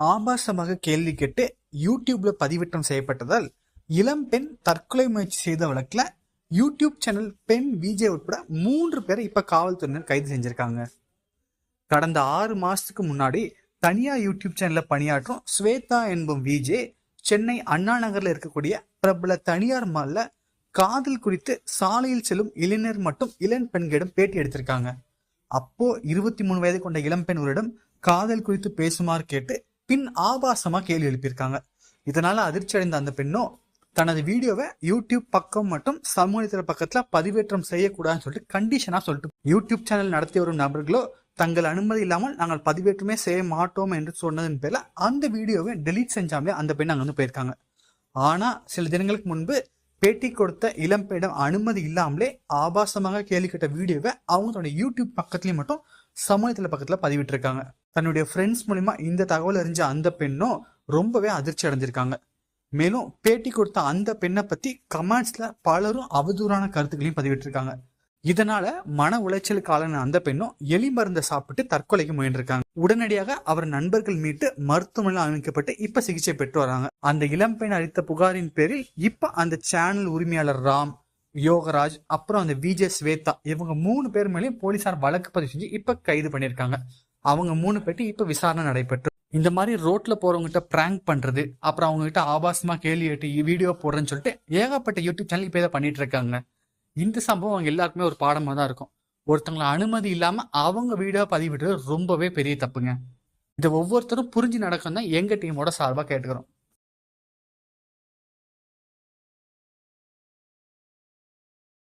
ஆபாசமாக கேள்வி கேட்டு யூடியூப்ல பதிவேற்றம் செய்யப்பட்டதால் இளம்பெண் தற்கொலை முயற்சி செய்த வழக்கில் யூடியூப் சேனல் பெண் விஜய் உட்பட மூன்று பேரை இப்ப காவல்துறையினர் கைது செஞ்சிருக்காங்க. கடந்த ஆறு மாசத்துக்கு முன்னாடி தனியா யூடியூப் சேனல்ல பணியாற்றும் ஸ்வேதா என்பும் விஜே சென்னை அண்ணா நகர்ல இருக்கக்கூடிய பிரபல தனியார் மால்ல காதல் குறித்து சாலையில் செல்லும் இளைஞர் மற்றும் இளம் பெண்களிடம் பேட்டி எடுத்திருக்காங்க. அப்போ இருபத்தி மூணு வயது கொண்ட இளம்பெண் ஒருடம் காதல் குறித்து பேசுமாறு கேட்டு பின் ஆபாசமா கேள்வி எழுப்பியிருக்காங்க. இதனால அதிர்ச்சி அடைந்த அந்த பெண்ணும் தனது வீடியோவை யூடியூப் பக்கம் மற்றும் சமூகத்தில் பக்கத்துல பதிவேற்றம் செய்யக்கூடாதுன்னு சொல்லிட்டு கண்டிஷனா சொல்லிட்டு யூடியூப் சேனல் நடத்தி வரும் நபர்களோ தங்கள் அனுமதி இல்லாமல் நாங்கள் பதிவேற்றமே செய்ய மாட்டோம் என்று சொன்னதன் பேரில் அந்த வீடியோவை டெலீட் செஞ்சாமலே அந்த பெண் அங்கே வந்து போயிருக்காங்க. ஆனால் சில தினங்களுக்கு முன்பு பேட்டி கொடுத்த இளம்பெண்ணிடம் அனுமதி இல்லாமலே ஆபாசமாக கேள்வி கேட்ட வீடியோவை அவங்களோட யூடியூப் பக்கத்துலேயும் மட்டும் சமூகத்தில் பக்கத்தில் பதிவிட்டிருக்காங்க. தன்னுடைய ஃப்ரெண்ட்ஸ் மூலிமா இந்த தகவல் அறிஞ்ச அந்த பெண்ணும் ரொம்பவே அதிர்ச்சி அடைஞ்சிருக்காங்க. மேலும் பேட்டி கொடுத்த அந்த பெண்ணை பத்தி கமெண்ட்ஸ்ல பலரும் அவதூறான கருத்துக்களையும் பதிவிட்டிருக்காங்க. இதனால மன உளைச்சலுக்கு ஆளான அந்த பெண்ணும் எலி மருந்தை சாப்பிட்டு தற்கொலைக்கு முயன்றிருக்காங்க. உடனடியாக அவர் நண்பர்கள் மீட்டு மருத்துவமனையில் அமைக்கப்பட்டு இப்ப சிகிச்சை பெற்று வராங்க. அந்த இளம்பெண் அளித்த புகாரின் பேரில் இப்ப அந்த சேனல் உரிமையாளர் ராம் யோகராஜ் அப்புறம் அந்த விஜய் ஸ்வேதா இவங்க மூணு பேர் மேலேயும் போலீசார் வழக்கு பதிவு செஞ்சு இப்ப கைது பண்ணியிருக்காங்க. அவங்க மூணு பேட்டி இப்ப விசாரணை நடைபெற்று இந்த மாதிரி ரோட்ல போறவங்ககிட்ட பிராங்க் பண்றது அப்புறம் அவங்க கிட்ட ஆபாசமா கேள்வி கேட்டு வீடியோ போடுறேன்னு சொல்லிட்டு ஏகப்பட்ட யூடியூப் சேனல் இப்ப இதை பண்ணிட்டு இருக்காங்க. இந்த சம்பவம் அவங்க எல்லாருக்குமே ஒரு பாடமா தான் இருக்கும். ஒருத்தவங்களை அனுமதி இல்லாம அவங்க வீடியோ பதிவிடுறது ரொம்பவே பெரிய தப்புங்க. இதை ஒவ்வொருத்தரும் புரிஞ்சு நடக்கும் தான் எங்க டீமோட சார்பா கேட்டுக்கிறோம்.